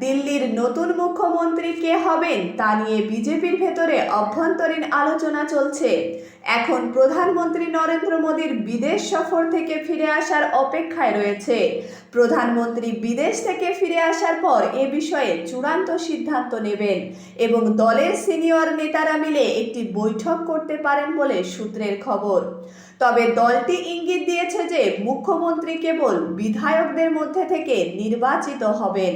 দিল্লির নতুন মুখ্যমন্ত্রী কে হবেন তা নিয়ে বিজেপির ভেতরে অভ্যন্তরীণ আলোচনা চলছে। এখন প্রধানমন্ত্রী নরেন্দ্র মোদীর বিদেশ সফর থেকে ফিরে আসার অপেক্ষায় রয়েছে। প্রধানমন্ত্রী বিদেশ থেকে ফিরে আসার পর এ বিষয়ে চূড়ান্ত সিদ্ধান্ত নেবেন এবং দলের সিনিয়র নেতারা মিলে একটি বৈঠক করতে পারেন বলে সূত্রের খবর। তবে দলটি ইঙ্গিত দিয়েছে যে মুখ্যমন্ত্রী কেবল বিধায়কদের মধ্যে থেকে নির্বাচিত হবেন।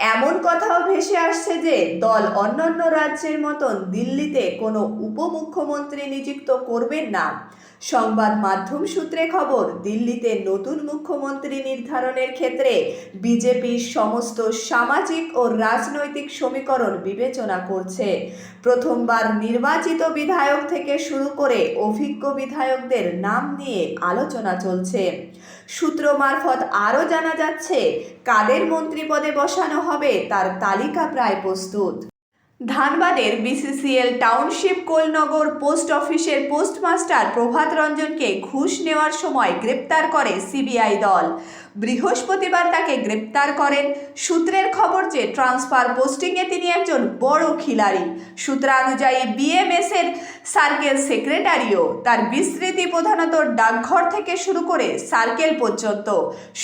এমন কথাও ভেসে আসছে যে দল অন্যান্য রাজ্যের মতন দিল্লিতে কোনো উপমুখ্যমন্ত্রী নিযুক্ত করবেন না। সংবাদ মাধ্যম সূত্রে খবর, দিল্লিতে নতুন মুখ্যমন্ত্রী নির্ধারণের ক্ষেত্রে বিজেপির সমস্ত সামাজিক ও রাজনৈতিক সমীকরণ বিবেচনা করছে। প্রথমবার নির্বাচিত বিধায়ক থেকে শুরু করে অভিজ্ঞ বিধায়কদের নাম নিয়ে আলোচনা চলছে। সূত্র মারফত আরও জানা যাচ্ছে, কাদের মন্ত্রী পদে বসানো হবে তার তালিকা প্রায় প্রস্তুত। ধানবাদের BCCL township Kolnagar post office postmaster Prabhat রঞ্জনকে ঘুষ নেওয়ার সময় গ্রেপ্তার করে সিবিআই দল। বৃহস্পতিবার তাকে গ্রেপ্তার করেন। সূত্রের খবর যে ট্রান্সফার পোস্টিংয়ে তিনি একজন বড় খিলাড়ি। সূত্রানুযায়ী বিএমএস এর সার্কেল সেক্রেটারিও তার বিস্তৃতি প্রধানত ডাকঘর থেকে শুরু করে সার্কেল পর্যন্ত।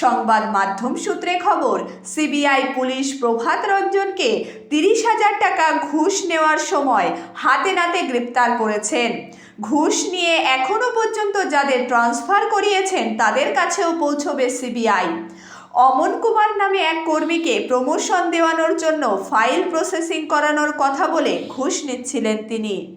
সংবাদ মাধ্যম সূত্রে খবর, সিবিআই পুলিশ প্রভাত রঞ্জনকে তিরিশ হাজার টাকা ঘুষ নেওয়ার সময় হাতে নাতে গ্রেপ্তার করেছেন। ঘুষ নিয়ে এখনও পর্যন্ত যাদের ট্রান্সফার করিয়েছেন, তাদের কাছেও পৌঁছবে সিবিআই। অমন কুমার নামে এক কর্মীকে প্রমোশন দেওয়ানোর জন্য ফাইল প্রসেসিং করানোর কথা বলে ঘুষ নিচ্ছিলেন তিনি।